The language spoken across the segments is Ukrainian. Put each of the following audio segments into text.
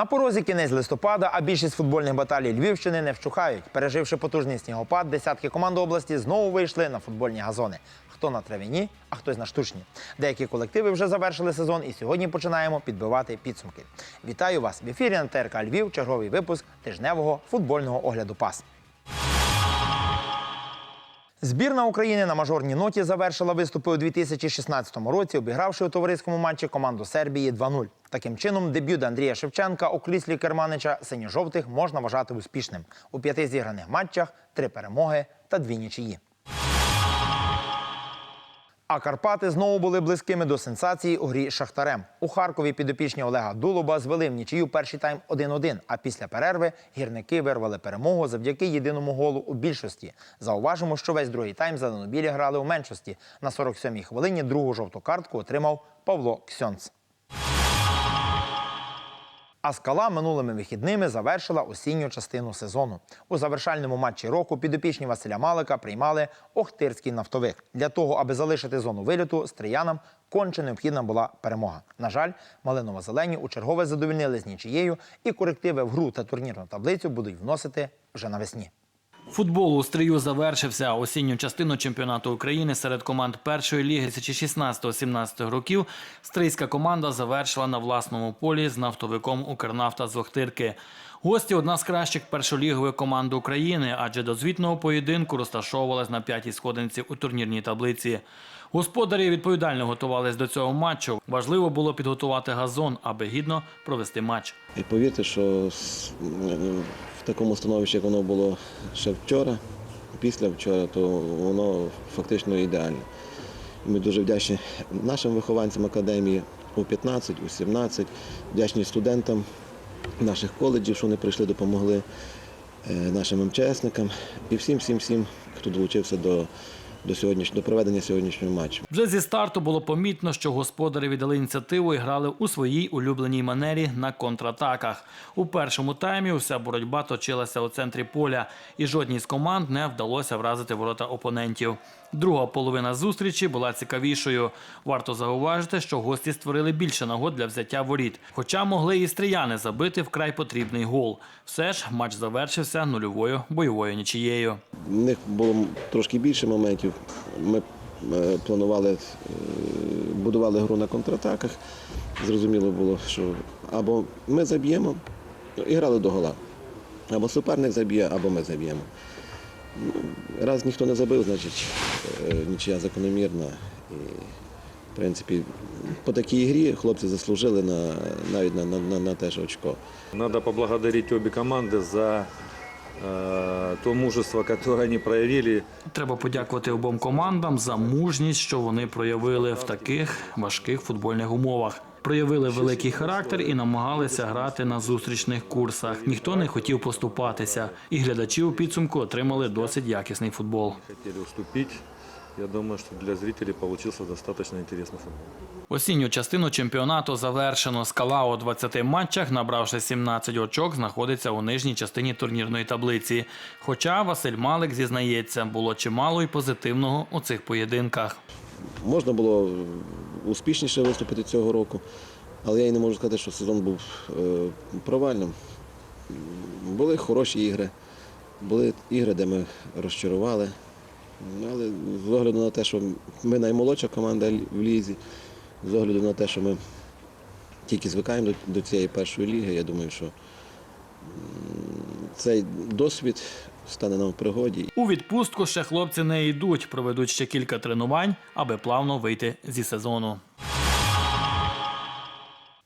На порозі кінець листопада, а більшість футбольних баталій Львівщини не вщухають. Переживши потужний снігопад, десятки команд області знову вийшли на футбольні газони. Хто на травяні, а хтось на штучні. Деякі колективи вже завершили сезон, і сьогодні починаємо підбивати підсумки. Вітаю вас в ефірі на ТРК Львів. Черговий випуск тижневого футбольного огляду пас. Збірна України на мажорній ноті завершила виступи у 2016 році, обігравши у товариському матчі команду Сербії 2-0. Таким чином, дебют Андрія Шевченка у кріслі керманича синьо-жовтих можна вважати успішним. У п'яти зіграних матчах три перемоги та дві нічиї. А Карпати знову були близькими до сенсації у грі Шахтарем. У Харкові підопічні Олега Дулуба звели в нічию перший тайм 1-1, а після перерви гірники вирвали перемогу завдяки єдиному голу у більшості. Зауважимо, що весь другий тайм зеленобілі грали у меншості. На 47-й хвилині другу жовту картку отримав Павло Ксьонц. А скала минулими вихідними завершила осінню частину сезону. У завершальному матчі року підопічні Василя Малика приймали Охтирський нафтовик. Для того, аби залишити зону виліту, стріянам конче необхідна була перемога. На жаль, малиново-зелені у чергове задовільнили з нічією, і корективи в гру та турнірну таблицю будуть вносити вже навесні. Футбол у стрію завершився. Осінню частину чемпіонату України серед команд першої ліги 2016-17 років стрийська команда завершила на власному полі з нафтовиком Укрнафта з Охтирки. Гості одна з кращих першолігових команд України, адже до звітного поєдинку розташовувалась на п'ятій сходинці у турнірній таблиці. Господарі відповідально готувались до цього матчу. Важливо було підготувати газон, аби гідно провести матч. І повірте, що такому становищі, як воно було ще вчора, після вчора, то воно фактично ідеальне. Ми дуже вдячні нашим вихованцям академії у 15, у 17, вдячні студентам наших коледжів, що вони прийшли, допомогли е, нашим МЧСникам і всім, всім, всім, хто долучився до, до, сьогоднішнього проведення сьогоднішнього матчу. Вже зі старту було помітно, що господарі віддали ініціативу і грали у своїй улюбленій манері на контратаках. У першому таймі вся боротьба точилася у центрі поля, і жодній з команд не вдалося вразити ворота опонентів. Друга половина зустрічі була цікавішою. Варто зауважити, що гості створили більше нагод для взяття воріт, хоча могли і стріяни забити вкрай потрібний гол. Все ж матч завершився нульовою бойовою нічією. В них було трошки більше моментів. Ми е, планували, е, будували гру на контратаках. Зрозуміло було, що або ми заб'ємо і грали до гола. Або суперник заб'є, або ми заб'ємо. Ну, Раз ніхто не забив, значить е, нічия закономірна. І, в принципі, по такій грі хлопці заслужили на, навіть на, на, на, на те ж очко. Надо поблагодарить обе команды за э, то мужество, которое они проявили. Треба подякувати обом командам за мужність, що вони проявили в таких важких футбольних умовах. Проявили великий характер і намагалися грати на зустрічних курсах. Ніхто не хотів поступатися, і глядачі у підсумку отримали досить якісний футбол. Хотели уступить. Я думаю, что для зрителей получился достаточно интересный футбол. Осінню частину чемпіонату завершено. Скала у 20 матчах, набравши 17 очок, знаходиться у нижній частині турнірної таблиці. Хоча Василь Малик зізнається, було чимало й позитивного у цих поєдинках. Можна було успішніше виступити цього року, але я і не можу сказати, що сезон був е, провальним. Були хороші ігри, були ігри, де ми розчарували. Ну, Але з огляду на те, що ми наймолодша команда в лізі, з огляду на те, що ми тільки звикаємо до, до цієї першої ліги, я думаю, що цей досвід стане нам в пригоді. У відпустку ще хлопці не йдуть, проведуть ще кілька тренувань, аби плавно вийти зі сезону.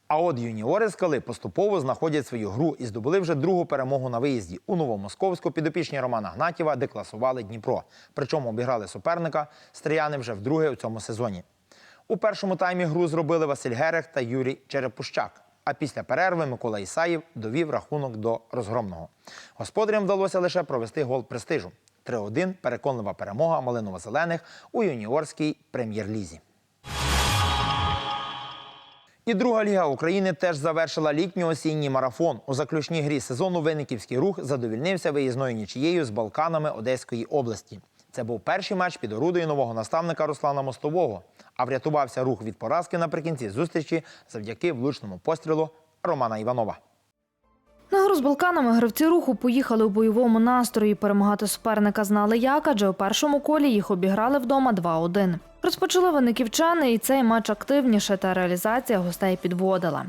А от юніори скали поступово знаходять свою гру і здобули вже другу перемогу на виїзді. У Новомосковську підопічні Романа Гнатєва декласували Дніпро. Причому обіграли суперника стріяни вже вдруге у цьому сезоні. У першому таймі гру зробили Василь Герех та Юрій Черепущак. А після перерви Микола Ісаєв довів рахунок до розгромного. Господарям вдалося лише провести гол престижу. 3-1 переконлива перемога малиново-зелених у юніорській прем'єр-лізі. І друга ліга України теж завершила літньо-осінній марафон. У заключній грі сезону Винниківський рух задовільнився виїзною нічією з Балканами Одеської області. Це був перший матч під орудою нового наставника Руслана Мостового. А врятувався рух від поразки наприкінці зустрічі завдяки влучному пострілу Романа Іванова. На гру з Балканами гравці руху поїхали у бойовому настрої. Перемагати суперника знали як, адже у першому колі їх обіграли вдома 2-1. Розпочали вони ківчани, і цей матч активніше, та реалізація гостей підводила.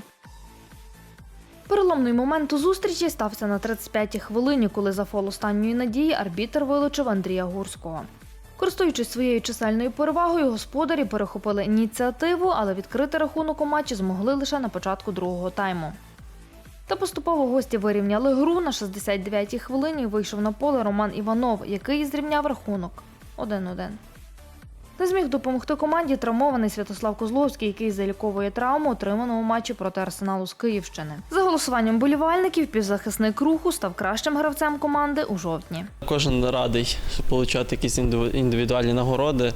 Переломний момент у зустрічі стався на 35-й хвилині, коли за фол останньої надії арбітр вилучив Андрія Гурського. Користуючись своєю чисельною перевагою, господарі перехопили ініціативу, але відкрити рахунок у матчі змогли лише на початку другого тайму. Та поступово гості вирівняли гру. На 69-й хвилині вийшов на поле Роман Іванов, який зрівняв рахунок 1-1. Не зміг допомогти команді травмований Святослав Козловський, який заліковує травму, отриману у матчі проти Арсеналу з Київщини. За голосуванням болівальників, півзахисник руху став кращим гравцем команди у жовтні. Кожен радий отримати якісь індивідуальні нагороди.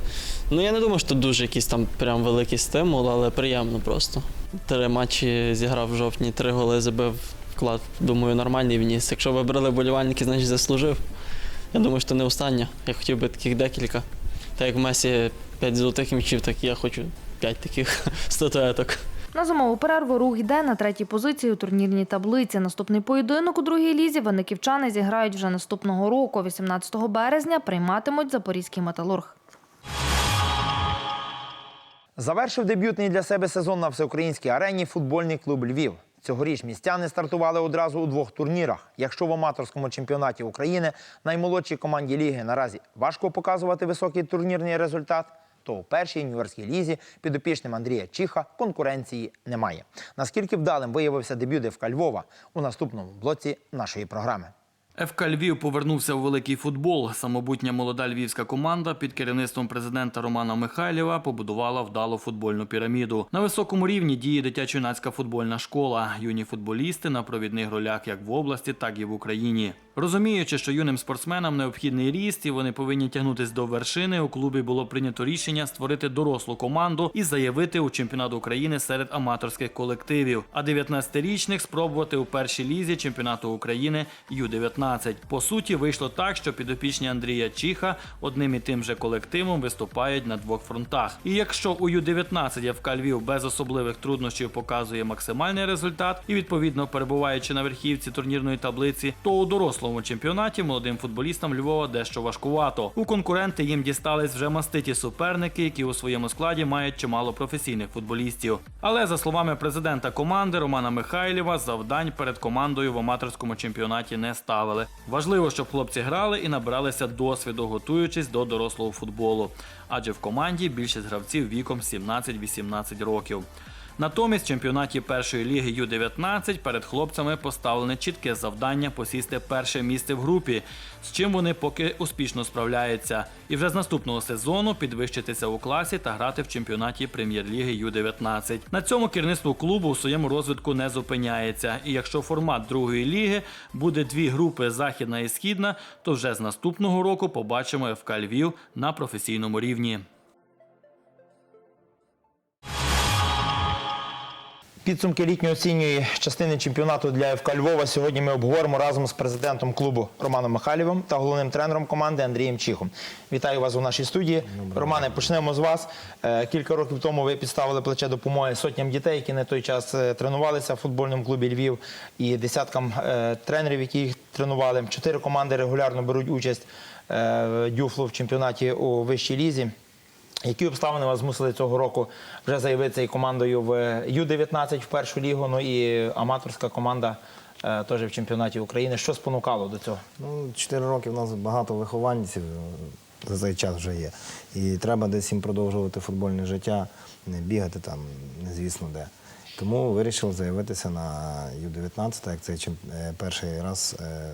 Ну я не думаю, що дуже якийсь там прям великий стимул, але приємно просто. Три матчі зіграв в жовтні, три голи забив вклад. Думаю, нормальний вніс. Якщо вибрали болівальники, значить заслужив. Я думаю, що не останнє. Я хотів би таких декілька. Так як в Месі п'ять золотих м'ячів, так і я хочу п'ять таких статуеток. На зимову перерву рух йде на третій позиції у турнірній таблиці. Наступний поєдинок у другій лізі винниківчани зіграють вже наступного року, 18 березня, прийматимуть запорізький металург. Завершив дебютний для себе сезон на всеукраїнській арені футбольний клуб Львів. Цьогоріч містяни стартували одразу у двох турнірах. Якщо в аматорському чемпіонаті України наймолодшій команді ліги наразі важко показувати високий турнірний результат, то у першій юніорській лізі підопічним Андрія Чіха конкуренції немає. Наскільки вдалим виявився дебют Девка Львова у наступному блоці нашої програми. ФК Львів повернувся у великий футбол. Самобутня молода львівська команда під керівництвом президента Романа Михайлєва побудувала вдалу футбольну піраміду. На високому рівні діє дитячо-юнацька футбольна школа. Юні футболісти на провідних ролях як в області, так і в Україні. Розуміючи, що юним спортсменам необхідний ріст і вони повинні тягнутись до вершини, у клубі було прийнято рішення створити дорослу команду і заявити у чемпіонат України серед аматорських колективів. А 19-річних спробувати у першій лізі чемпіонату України Ю-19. По суті, вийшло так, що підопічні Андрія Чіха одним і тим же колективом виступають на двох фронтах. І якщо у Ю-19 ФК Львів без особливих труднощів показує максимальний результат і відповідно перебуваючи на верхівці турнірної таблиці, то у дорослому чемпіонаті молодим футболістам Львова дещо важкувато. У конкуренти їм дістались вже маститі суперники, які у своєму складі мають чимало професійних футболістів. Але за словами президента команди Романа Михайлєва, завдань перед командою в аматорському чемпіонаті не ставили. Важливо, щоб хлопці грали і набиралися досвіду, готуючись до дорослого футболу. Адже в команді більшість гравців віком 17-18 років. Натомість в чемпіонаті першої ліги Ю-19 перед хлопцями поставлене чітке завдання посісти перше місце в групі, з чим вони поки успішно справляються, і вже з наступного сезону підвищитися у класі та грати в чемпіонаті прем'єр-ліги Ю-19. На цьому керівництво клубу у своєму розвитку не зупиняється. І якщо формат другої ліги буде дві групи західна і східна, то вже з наступного року побачимо ФК Львів на професійному рівні. Підсумки літньо-осінньої частини чемпіонату для ФК Львова сьогодні ми обговоримо разом з президентом клубу Романом Михайлєвим та головним тренером команди Андрієм Чіхом. Вітаю вас у нашій студії. Романе, почнемо з вас. Е, Кілька років тому ви підставили плече допомоги сотням дітей, які на той час е, тренувалися в футбольному клубі Львів, і десяткам е, тренерів, які їх тренували. Чотири команди регулярно беруть участь дюфлу в чемпіонаті у вищій лізі. Які обставини вас змусили цього року вже заявитися і командою в Ю-19 в першу лігу, ну і аматорська команда е, теж в чемпіонаті України. Що спонукало до цього? Ну, 4 роки в нас багато вихованців е, за цей час вже є. І треба десь їм продовжувати футбольне життя, не бігати там, незвісно де. Тому вирішив заявитися на Ю-19, як це е, перший раз е,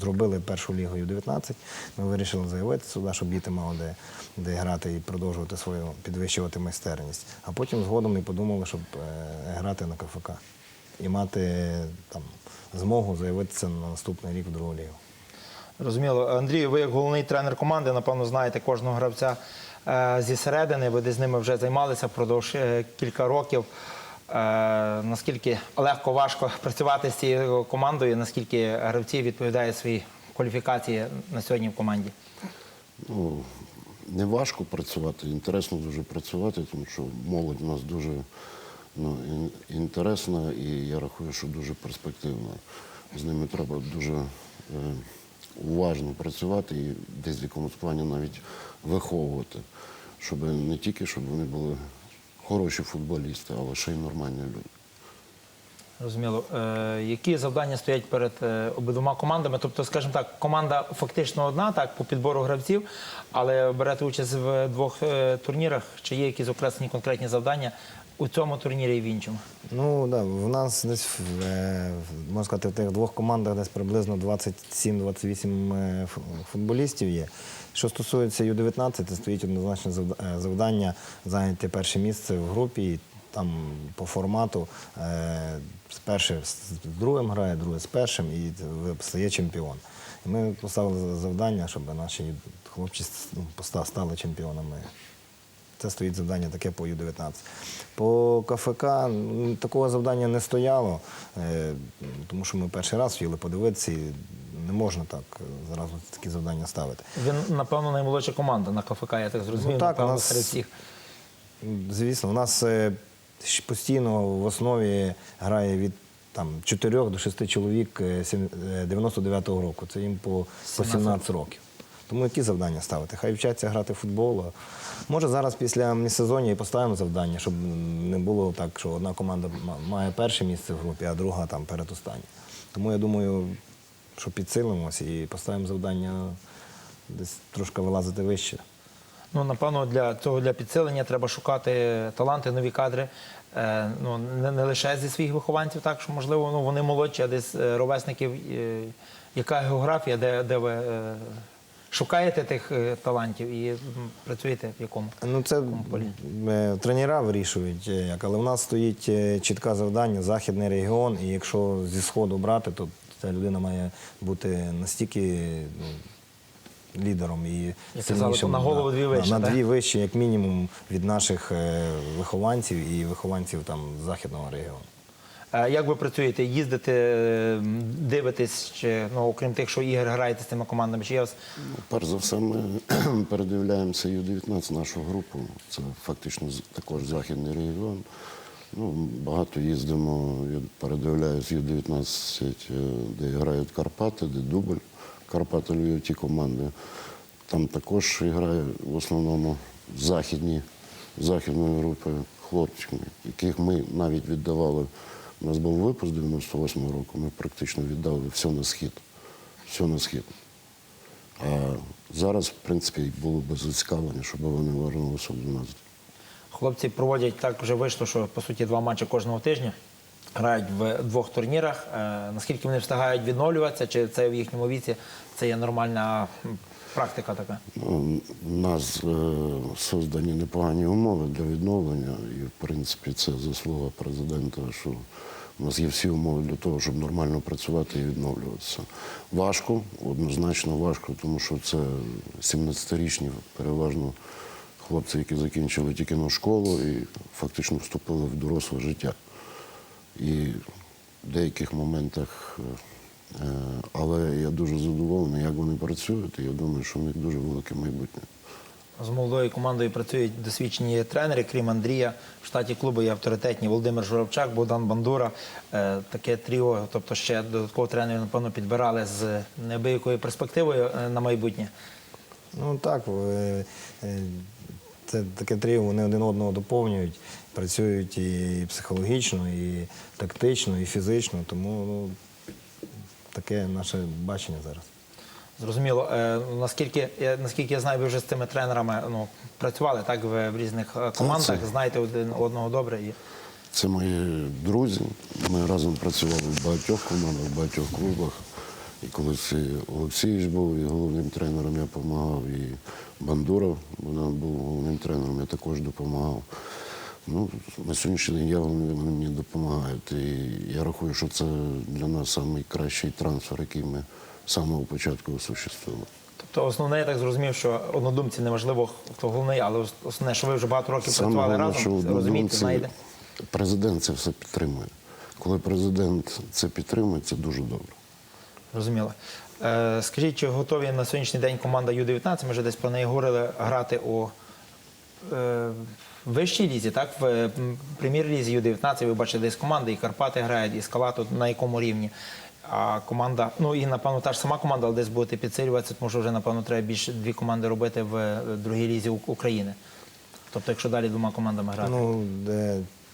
зробили першу лігу Ю-19. Ми вирішили заявитися сюди, щоб діти мали де, де грати і продовжувати свою, підвищувати майстерність. А потім згодом і подумали, щоб е, грати на КФК і мати там, змогу заявитися на наступний рік в другу лігу. Розуміло, Андрій, ви як головний тренер команди, напевно, знаєте кожного гравця е, зі середини. Ви з ними вже займалися впродовж е, кілька років. Е, Наскільки легко, важко працювати з цією командою, наскільки гравці відповідають своїй кваліфікації на сьогодні в команді? Ну, не важко працювати, інтересно дуже працювати, тому що молодь у нас дуже, ну, інтересна і я рахую, що дуже перспективна. З ними треба дуже е, уважно працювати і десь в якомусь плані навіть виховувати, щоб не тільки щоб вони були хороші футболісти, але ще й нормальні люди. Розуміло. Е, які завдання стоять перед е, обидвома командами? Тобто, скажімо так, команда фактично одна, так, по підбору гравців, але берете участь в двох е, турнірах. Чи є якісь окреслені конкретні завдання у цьому турнірі і в іншому? Ну да, в нас десь е, можна сказати, в тих двох командах десь приблизно 27-28 е, футболістів є. Що стосується Ю-19, це стоїть однозначне е, завдання зайняти перше місце в групі. Там по формату з першим з другим грає, другий з першим і стає чемпіон. І ми поставили завдання, щоб наші хлопці ну, стали чемпіонами. Це стоїть завдання таке по Ю-19. По КФК такого завдання не стояло, е, тому що ми перший раз хотіли подивитися і не можна так зразу такі завдання ставити. Ви, напевно, наймолодша команда на КФК, я так зрозумів, Ну, так, напевно, нас- серед всіх. Звісно, у нас е, постійно в основі грає від там, 4 до 6 чоловік е, сім- е, 99-го року. Це їм по 17 років. Тому які завдання ставити? Хай вчаться грати в футбол. Може зараз після міжсезоння і поставимо завдання, щоб не було так, що одна команда має перше місце в групі, а друга там передостання. Тому я думаю, що підсилимося і поставимо завдання десь трошки вилазити вище. Ну, напевно, для цього для підсилення треба шукати таланти, нові кадри. Е, ну, не, не лише зі своїх вихованців, так що, можливо, ну, вони молодші, а десь е, ровесників. Е, яка географія, де, де ви е, шукаєте тих е, талантів і м, працюєте в якому? Ну, це е, тренера вирішують, е, як, але в нас стоїть е, чітке завдання західний регіон, і якщо зі сходу брати, то ця людина має бути настільки ну, лідером і Як казали, сильнішим, на голову дві вище, на так? дві вище, як мінімум, від наших е, вихованців і вихованців там західного регіону. Е, Як ви працюєте? Їздите, е, дивитесь, чи ну, окрім тих, що ігор граєте з тими командами, чи Ну, перш за все, ми передивляємося Ю-19, нашу групу. Це фактично також західний регіон. Ну, багато їздимо, передивляюсь Ю-19, е, де грають Карпати, де дубль. Карпати люблять ті команди. Там також грає в основному західні, західної групи хлопців, яких ми навіть віддавали. У нас був випуск 98-го року, ми практично віддали все на схід. Все на схід. А зараз, в принципі, було б зацікавлення, щоб вони повернулися до нас. хлопці проводять так, вже вийшло, що по суті два матчі кожного тижня. Грають в двох турнірах. Е, наскільки вони встигають відновлюватися, чи це в їхньому віці це є нормальна практика така? У нас е, создані непогані умови для відновлення, і в принципі це заслуга президента, що у нас є всі умови для того, щоб нормально працювати і відновлюватися. Важко, однозначно важко, тому що це 17-річні, переважно хлопці, які закінчили тільки на школу і фактично вступили в доросле життя. І в деяких моментах, е, але я дуже задоволений, як вони працюють, і я думаю, що у них дуже велике майбутнє. З молодою командою працюють досвідчені тренери, крім Андрія. В штаті клубу є авторитетні Володимир Журавчак, Богдан Бандура. Е, Таке тріо, тобто ще додатково тренерів, напевно, підбирали з неабиякою перспективою е, на майбутнє. Ну так, це таке тріо, вони один одного доповнюють, працюють і психологічно, і тактично, і фізично. Тому ну, таке наше бачення зараз. Зрозуміло. Е, Наскільки, я- наскільки я знаю, ви вже з цими тренерами ну, працювали так в, в різних е, командах, це- знаєте один одного добре. І... Це мої друзі. Ми разом працювали в багатьох командах, в багатьох клубах. І колись Олексійович був і головним тренером, я допомагав, і Бандуров вона був головним тренером, я також допомагав. Ну, на сьогоднішній день я вони мені допомагають. І я рахую, що це для нас найкращий трансфер, який ми з самого початку осуществили. Тобто основне, я так зрозумів, що однодумці неважливо, хто головний, але основне, що ви вже багато років Саме працювали головне, що разом, розумієте, знаєте. президент це все підтримує. Коли президент це підтримує, це дуже добре. Зрозуміло. Е, скажіть, чи готові на сьогоднішній день команда Ю-19, ми вже десь про неї говорили, грати у е, вищій лізі, так? В прем'єр-лізі Ю-19 ви бачите, десь команди, і Карпати грають, і Скала тут на якому рівні. А команда, ну і напевно та ж сама команда, але десь будете підсилюватися, тому що вже, напевно, треба більше дві команди робити в е, другій лізі України. Тобто, якщо далі двома командами грати. Ну,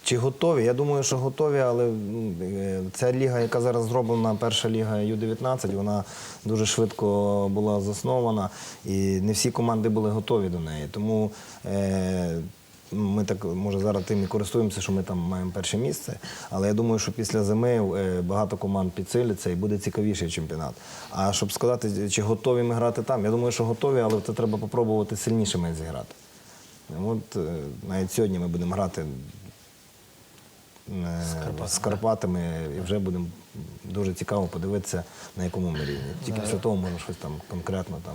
чи готові? Я думаю, що готові, але е, ця ліга, яка зараз зроблена, перша ліга Ю-19, вона дуже швидко була заснована, і не всі команди були готові до неї. Тому е, ми так, може, зараз тим і користуємося, що ми там маємо перше місце. Але я думаю, що після зими е, багато команд підсиляться і буде цікавіший чемпіонат. А щоб сказати, чи готові ми грати там, я думаю, що готові, але це треба попробувати сильнішими зіграти. От е, навіть сьогодні ми будемо грати з Карпатами і вже будемо дуже цікаво подивитися, на якому ми рівні. Тільки після того можна щось там конкретно там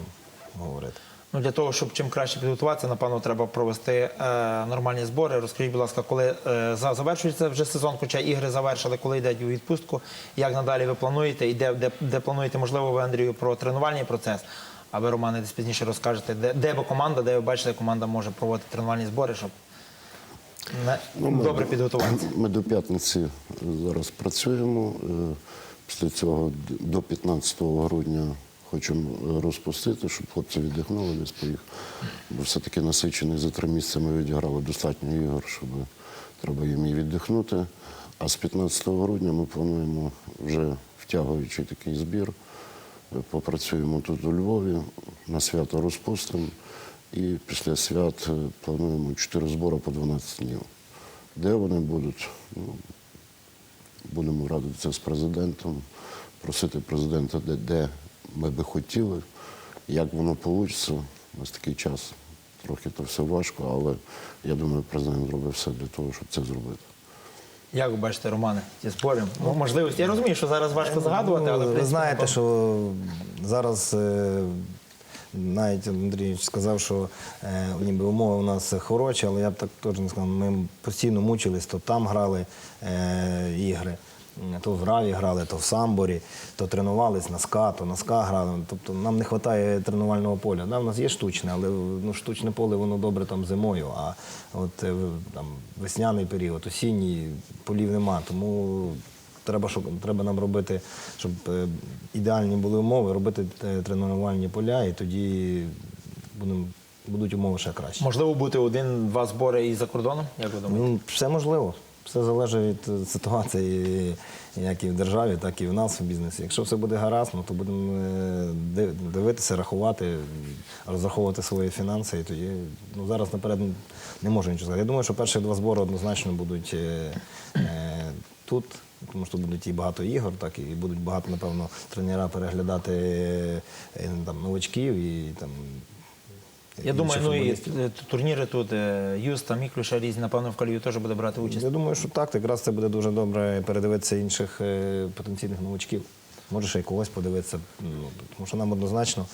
говорити. Ну, для того, щоб чим краще підготуватися, напевно, треба провести е, нормальні збори. Розкажіть, будь ласка, коли е, завершується вже сезон, хоча ігри завершили, коли йдуть у відпустку, як надалі ви плануєте і де, де, де плануєте, можливо, ви, Андрію, про тренувальний процес, а ви, Романе, десь пізніше розкажете, де, де ви команда, де ви бачите, команда може проводити тренувальні збори, щоб Ну, ми- добре підготуватися. Ми до п'ятниці зараз працюємо. Е, Після цього до 15 грудня хочемо е, розпустити, щоб хлопці віддихнули десь поїх. Бо все-таки насичений за три місяці ми відіграли достатньо ігор, щоб треба їм і віддихнути. А з 15 грудня ми плануємо вже втягуючи такий збір. Е, Попрацюємо тут у Львові, на свято розпустимо. І після свят е, плануємо 4 збори по 12 днів. Де вони будуть? Ну, будемо радитися з президентом, просити президента, де, де ми би хотіли, як воно вийде. У нас такий час. Трохи то все важко, але я думаю, президент зробив все для того, щоб це зробити. Як ви бачите, Романе, ці збори? Ну, можливості. Я розумію, що зараз важко згадувати, але Ну, ви знаєте, що зараз е, навіть Андрій сказав, що е, ніби умови у нас хороші, але я б так теж не сказав. Ми постійно мучились, то там грали е, ігри. То в Раві грали, то в Самборі, то тренувались на СКА, то на СКА грали. Тобто нам не вистачає тренувального поля. Да, в нас є штучне, але ну, штучне поле воно добре там зимою. А от е, там, весняний період, осінній полів нема. Тому треба, щоб, треба нам робити, щоб е, ідеальні були умови, робити е, тренувальні поля, і тоді будем, будуть умови ще краще. можливо бути один-два збори і за кордоном, як ви думаєте? Ну, все можливо. Все залежить від е, ситуації як і в державі, так і в нас в бізнесі. Якщо все буде гаразд, ну, то будемо дивитися, рахувати, розраховувати свої фінанси. І тоді ну, зараз наперед не можу нічого сказати. Я думаю, що перші два збори однозначно будуть е, тут. Тому що будуть і багато ігор, так і будуть багато, напевно, тренера переглядати е, там, новачків і там. Я думаю, ну і е, турніри тут Юс Юста, Міклюша різні, напевно, в Калію теж буде брати участь. Я думаю, що так, якраз це буде дуже добре передивитися інших е, потенційних новачків. Може, ще й когось подивитися, ну, тому що нам однозначно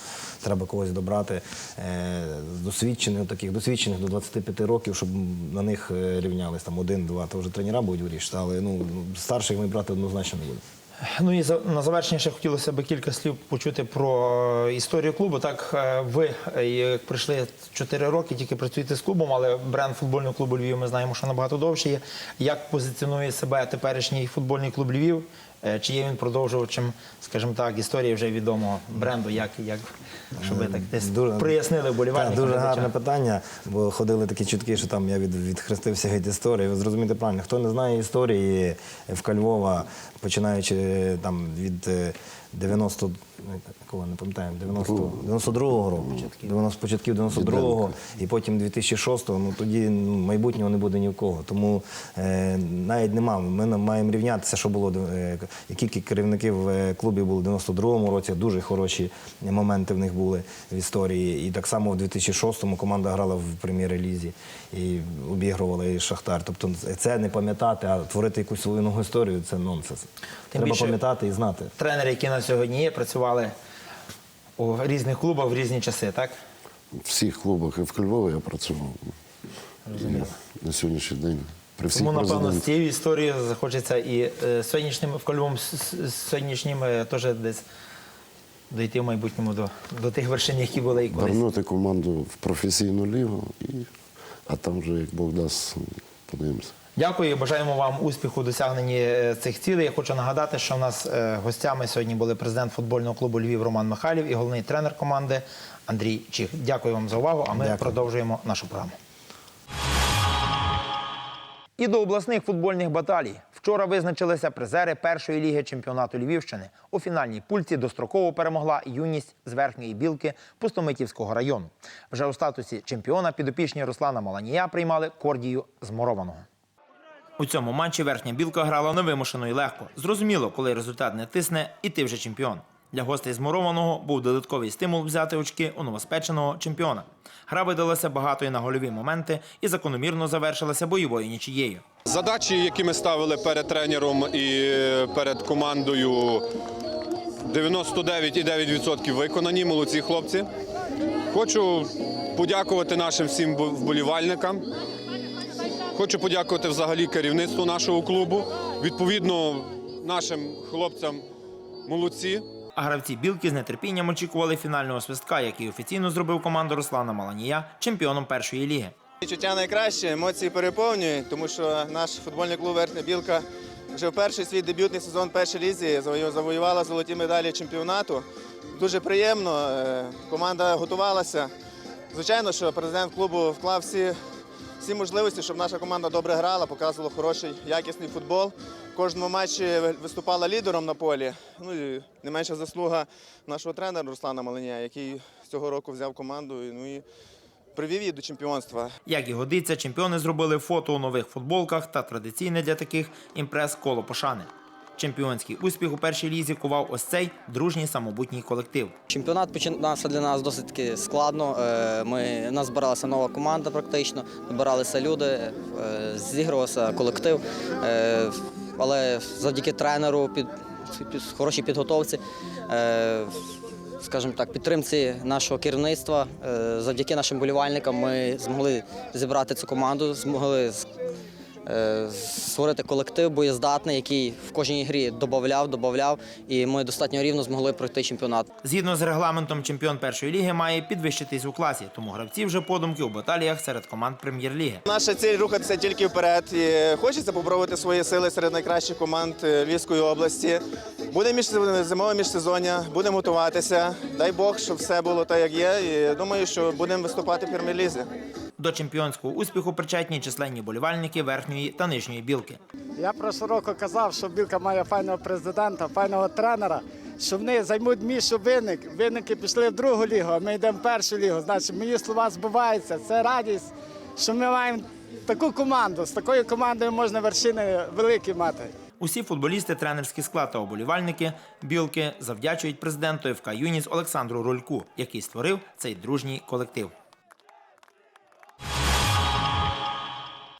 треба когось добрати е, досвідчених, таких досвідчених до 25 років, щоб на них е, рівнялись там один-два, то вже тренера будуть вирішити, але ну, старших ми брати однозначно не будемо. Ну і на завершення ще хотілося б кілька слів почути про е, історію клубу. Так, ви прийшли 4 роки, тільки працюєте з клубом, але бренд футбольного клубу Львів ми знаємо, що набагато довше є. Як позиціонує себе теперішній футбольний клуб Львів? Е, Чи є він продовжувачем, скажімо так, історії вже відомого бренду? Як, як щоб ви так десь прояснили Так, вболівальникам? дуже глядачам? гарне питання, бо ходили такі чутки, що там я від, відхрестився від історії. Ви зрозумієте правильно, хто не знає історії в Львова, починаючи е, там від е, 90, якого не пам'ятаю, 90, 92-го року, 90, початків 92-го і потім 2006-го, ну тоді ну, майбутнього не буде ні в кого. Тому е, навіть нема. Ми маємо рівнятися, що було, е, які керівників е, клубів були в 92-му році, дуже хороші моменти в них були в історії. І так само в 2006-му команда грала в прем'єр-лізі і обігрувала і Шахтар. Тобто це не пам'ятати, а творити якусь свою нову історію це нонсенс. Треба більше- пам'ятати і знати. Тренери, які на сьогодні є, працювали у різних клубах в різні часи, так? В всіх клубах і в Львові я працював. І на сьогоднішній день при всіх Тому, напевно, з цією історією захочеться і е, сьогоднішнім в Кольовому сьогоднішнім е, теж десь дійти в майбутньому до, до тих вершин, які були і колись. вернути команду в професійну лігу і А там вже, як Бог дасть, подивимося. Дякую, і бажаємо вам успіху у досягненні е, цих цілей. Я хочу нагадати, що в нас е, гостями сьогодні були президент футбольного клубу Львів Роман Михайлів і головний тренер команди Андрій Чіх. Дякую вам за увагу. А ми Дякую. продовжуємо нашу програму. І до обласних футбольних баталій. Вчора визначилися призери першої ліги чемпіонату Львівщини. У фінальній пульці достроково перемогла юність з верхньої білки Пустомитівського району. Вже у статусі чемпіона підопічні Руслана Маланія приймали Кордію з Морованого. У цьому матчі верхня білка грала невимушено і легко. Зрозуміло, коли результат не тисне, і ти вже чемпіон. Для гостей з був додатковий стимул взяти очки у новоспеченого чемпіона. Гра видалася багато і на гольові моменти і закономірно завершилася бойовою нічією. Задачі, які ми ставили перед тренером і перед командою, 99,9% виконані. Молодці хлопці. Хочу подякувати нашим всім вболівальникам. Хочу подякувати взагалі керівництву нашого клубу. Відповідно, нашим хлопцям молодці. А гравці білки з нетерпінням очікували фінального свистка, який офіційно зробив команду Руслана Маланія чемпіоном першої ліги. Відчуття найкраще, емоції переповнюють, тому що наш футбольний клуб Верхня Білка вже в перший свій дебютний сезон в першій лізі завоювала золоті медалі чемпіонату. Дуже приємно. е, Команда готувалася. Звичайно, що президент клубу вклав всі, всі можливості, щоб наша команда добре грала, показувала хороший, якісний футбол. Кожному матчі виступала лідером на полі. Ну і не менша заслуга нашого тренера Руслана Маленя, який цього року взяв команду. Ну і привів її до чемпіонства. Як і годиться, чемпіони зробили фото у нових футболках та традиційне для таких імпрес коло пошани. Чемпіонський успіх у першій лізі кував ось цей дружній самобутній колектив. Чемпіонат починався для нас досить складно. Е, Ми, у нас збиралася нова команда практично, набиралися люди, е, зігрувався колектив. Е, Але завдяки тренеру, під, під хорошій підготовці, скажімо так, підтримці нашого керівництва, завдяки нашим болівальникам ми змогли зібрати цю команду, змогли створити колектив боєздатний, який в кожній грі додавав, додавав, і ми достатньо рівно змогли пройти чемпіонат. Згідно з регламентом, чемпіон першої ліги має підвищитись у класі, тому гравці вже подумки у баталіях серед команд прем'єр-ліги. Наша ціль рухатися тільки вперед. І хочеться попробувати свої сили серед найкращих команд е, Львівської області. Буде між зимове міжсезоння, будемо готуватися. Дай Бог, щоб все було так, як є. І думаю, що будемо виступати в прем'єр-лізі. До чемпіонського успіху причетні численні болівальники верхньої та нижньої білки. Я прошлого року казав, що Білка має файного президента, файного тренера, що вони займуть Мішу виник. Винники пішли в другу лігу, а ми йдемо в першу лігу. Значить, мої слова збуваються. Це радість, що ми маємо таку команду. З такою командою можна вершини великі мати. Усі футболісти, тренерський склад та оболівальники білки завдячують президенту ФК Юніс Олександру Рульку, який створив цей дружній колектив.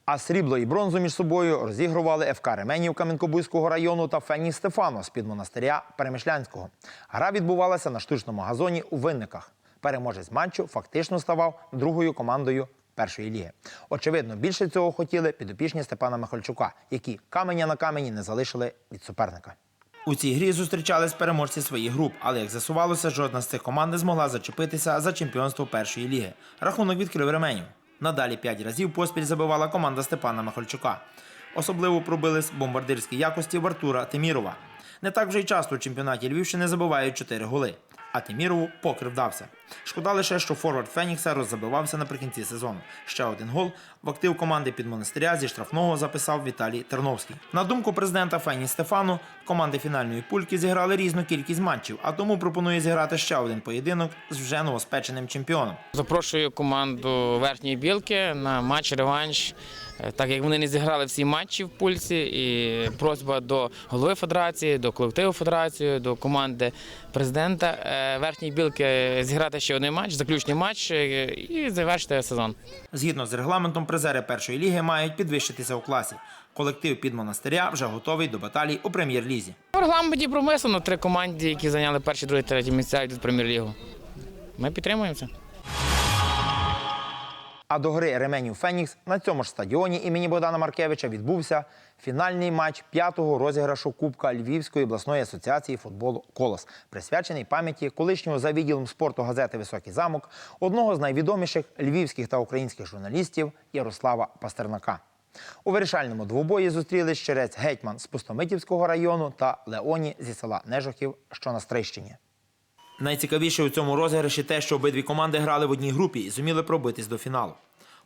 А срібло і бронзу між собою розігрували ФК Ременів Кам'янкобузького району та Феній Стефано з під монастиря Перемишлянського. Гра відбувалася на штучному газоні у винниках. Переможець матчу фактично ставав другою командою першої ліги. Очевидно, більше цього хотіли підопічні Степана Михальчука, які каменя на камені не залишили від суперника. У цій грі зустрічались переможці своїх груп, але як з'ясувалося, жодна з цих команд не змогла зачепитися за чемпіонство першої ліги. Рахунок відкрив Ременів. Надалі п'ять разів поспіль забивала команда Степана Михальчука. Особливо пробились бомбардирські якості в Артура Тимірова. Не так вже й часто у чемпіонаті Львівщини забивають чотири голи. А Тимірову покрив вдався. Шкода лише, що форвард Фенікса роззабивався наприкінці сезону. Ще один гол в актив команди під монастиря зі штрафного записав Віталій Терновський. На думку президента Фені Стефану, команди фінальної пульки зіграли різну кількість матчів, а тому пропонує зіграти ще один поєдинок з вже новоспеченим чемпіоном. Запрошую команду верхньої білки на матч реванш. Е, Так як вони не зіграли всі матчі в пульсі, і просьба до голови федерації, до колективу федерації, до команди президента е, верхньої білки зіграти ще один матч, заключний матч е, і завершити сезон. Згідно з регламентом, призери першої ліги мають підвищитися у класі. Колектив під монастиря вже готовий до баталій у прем'єр-лізі. У регламенті промислено три команди, які зайняли перші, другі, треті місця йдуть в прем'єр-лігу. Ми підтримуємо це. А до гри Ременів Фенікс на цьому ж стадіоні імені Богдана Маркевича відбувся фінальний матч п'ятого розіграшу Кубка Львівської обласної асоціації футболу Колос, присвячений пам'яті колишнього за відділом спорту газети Високий замок одного з найвідоміших львівських та українських журналістів Ярослава Пастернака. У вирішальному двобої зустрілись щерець гетьман з Пустомитівського району та Леоні зі села Нежохів, що на Стрищині. Найцікавіше у цьому розіграші те, що обидві команди грали в одній групі і зуміли пробитись до фіналу.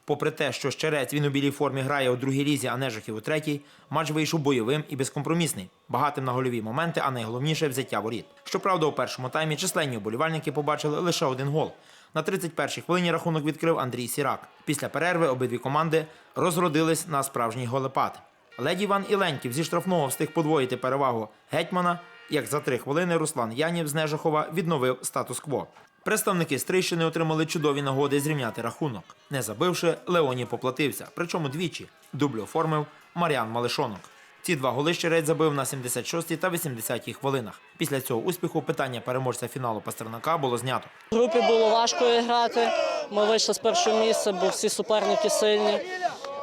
Попри те, що Щерець він у білій формі грає у другій лізі, а Нежахів у третій, матч вийшов бойовим і безкомпромісний, багатим на гольові моменти, а найголовніше взяття воріт. Щоправда, у першому таймі численні вболівальники побачили лише один гол. На 31-й хвилині рахунок відкрив Андрій Сірак. Після перерви обидві команди розродились на справжній голепад. Леді Іван Іленьків зі штрафного встиг подвоїти перевагу гетьмана, як за три хвилини Руслан Янів з Нежахова відновив статус-кво. Представники Стрийщини отримали чудові нагоди зрівняти рахунок. Не забивши, Леоні поплатився, причому двічі. Дубль оформив Маріан Малишонок. Ці два голи Щерець забив на 76-й та 80-й хвилинах. Після цього успіху питання переможця фіналу Пастернака було знято. В групі було важко грати. Ми вийшли з першого місця, бо всі суперники сильні.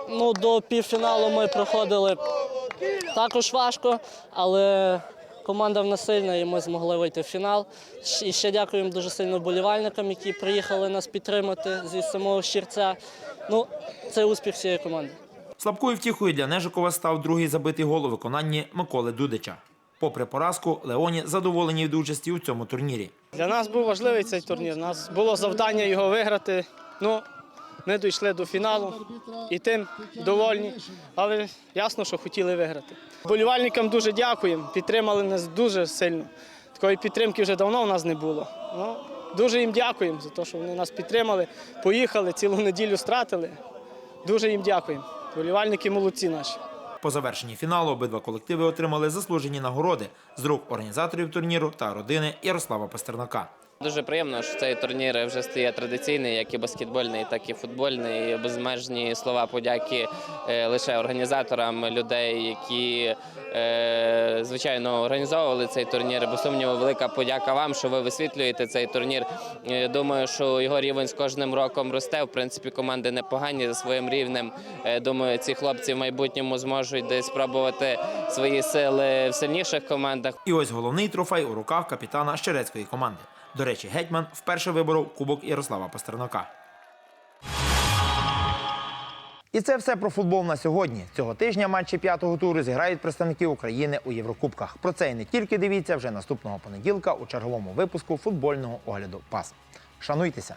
Ну, до півфіналу ми проходили також важко, але команда в нас сильна і ми змогли вийти в фінал. І ще дякуємо дуже сильно вболівальникам, які приїхали нас підтримати зі самого Щірця. Ну, це успіх всієї команди. Слабкою втіхою для Нежикова став другий забитий гол у виконанні Миколи Дудича. Попри поразку, Леоні задоволені від участі у цьому турнірі. Для нас був важливий цей турнір. У нас було завдання його виграти. Ну, ми дійшли до фіналу і тим довольні, але ясно, що хотіли виграти. Болівальникам дуже дякуємо, підтримали нас дуже сильно. Такої підтримки вже давно у нас не було. Ну, дуже їм дякуємо за те, що вони нас підтримали, поїхали, цілу неділю стратили. Дуже їм дякуємо. Болівальники молодці наші. По завершенні фіналу обидва колективи отримали заслужені нагороди з рук організаторів турніру та родини Ярослава Пастернака. Дуже приємно, що цей турнір вже стає традиційний, як і баскетбольний, так і футбольний. Безмежні слова подяки е, лише організаторам людей, які е, звичайно організовували цей турнір. Без сумніву, велика подяка вам, що ви висвітлюєте цей турнір. Е, Думаю, що його рівень з кожним роком росте. В принципі, команди непогані за своїм рівнем. Думаю, ці хлопці в майбутньому зможуть десь спробувати свої сили в сильніших командах. І ось головний трофей у руках капітана Щерецької команди. До речі, гетьман вперше виборов кубок Ярослава Пастернака. І це все про футбол на сьогодні. Цього тижня матчі п'ятого туру зіграють представники України у Єврокубках. Про це і не тільки дивіться вже наступного понеділка у черговому випуску футбольного огляду ПАС. Шануйтеся!